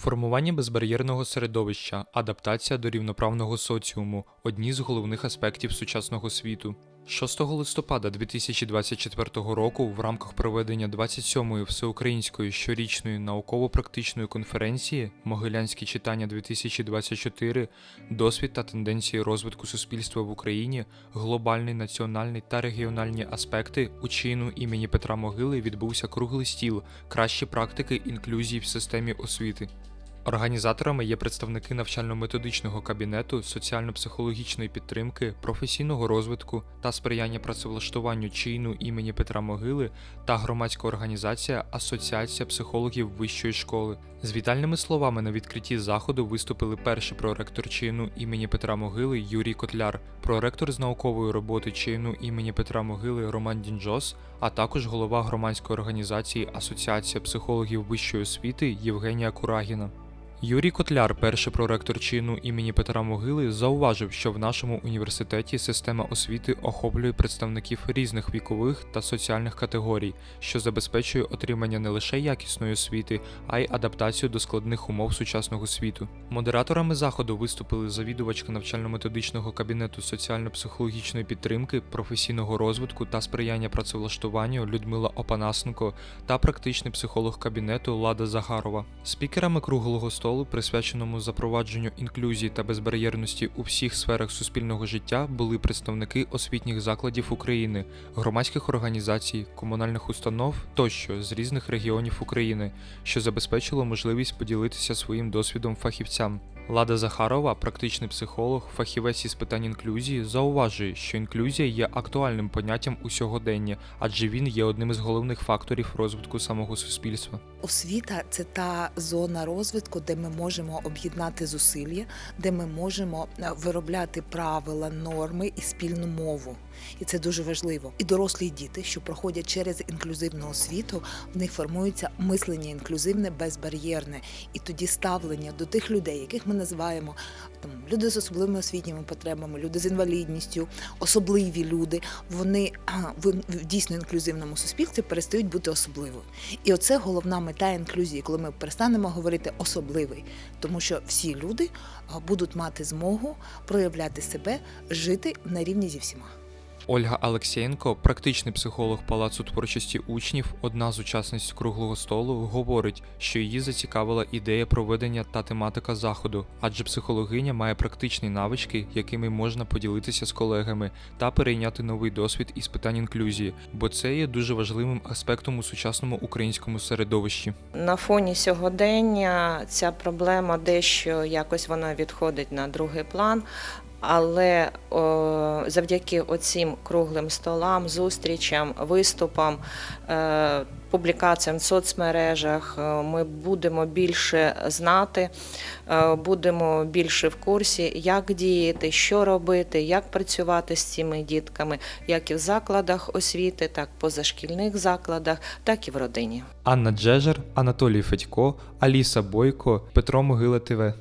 Формування безбар'єрного середовища, адаптація до рівноправного соціуму одні з головних аспектів сучасного світу. 6 листопада 2024 року в рамках проведення 27-ї всеукраїнської щорічної науково-практичної конференції Могилянські читання 2024 досвід та тенденції розвитку суспільства в Україні, глобальний, національний та регіональні аспекти у чину імені Петра Могили відбувся круглий стіл кращі практики інклюзії в системі освіти. Організаторами є представники навчально-методичного кабінету, соціально-психологічної підтримки, професійного розвитку та сприяння працевлаштуванню чину імені Петра Могили та громадська організація Асоціація психологів вищої школи. З вітальними словами на відкритті заходу виступили перший проректор чину імені Петра Могили Юрій Котляр, проректор з наукової роботи чину імені Петра Могили Роман Дінджос, а також голова громадської організації Асоціація психологів вищої освіти Євгенія Курагіна. Юрій Котляр, перший проректор чину імені Петра Могили, зауважив, що в нашому університеті система освіти охоплює представників різних вікових та соціальних категорій, що забезпечує отримання не лише якісної освіти, а й адаптацію до складних умов сучасного світу. Модераторами заходу виступили завідувачка навчально-методичного кабінету соціально-психологічної підтримки, професійного розвитку та сприяння працевлаштуванню Людмила Опанасенко та практичний психолог кабінету Лада Загарова. Спікерами круглого столу, присвяченому запровадженню інклюзії та безбар'єрності у всіх сферах суспільного життя, були представники освітніх закладів України, громадських організацій, комунальних установ тощо з різних регіонів України, що забезпечило можливість поділитися своїм досвідом фахівцям. Лада Захарова, практичний психолог, фахівець із питань інклюзії, зауважує, що інклюзія є актуальним поняттям у сьогоденні, адже він є одним із головних факторів розвитку самого суспільства. Освіта це та зона розвитку, де ми можемо об'єднати зусилля, де ми можемо е, виробляти правила, норми і спільну мову. І це дуже важливо. І дорослі і діти, що проходять через інклюзивну освіту, в них формується мислення інклюзивне, безбар'єрне, і тоді ставлення до тих людей, яких ми називаємо там люди з особливими освітніми потребами, люди з інвалідністю, особливі люди. Вони в, дійсно інклюзивному суспільстві перестають бути особливою. І оце головна мета інклюзії, коли ми перестанемо говорити особливий, тому що всі люди будуть мати змогу проявляти себе, жити на рівні зі всіма. Ольга Алексєєнко, практичний психолог Палацу творчості учнів, одна з учасниць круглого столу, говорить, що її зацікавила ідея проведення та тематика заходу, адже психологиня має практичні навички, якими можна поділитися з колегами та перейняти новий досвід із питань інклюзії, бо це є дуже важливим аспектом у сучасному українському середовищі. На фоні сьогодення ця проблема дещо якось вона відходить на другий план. Але о, завдяки оцим круглим столам, зустрічам, виступам, е, публікаціям в соцмережах е, ми будемо більше знати, е, будемо більше в курсі, як діяти, що робити, як працювати з цими дітками, як і в закладах освіти, так і позашкільних закладах, так і в родині. Анна Джежер, Анатолій Федько, Аліса Бойко, Петро Могила ТВ.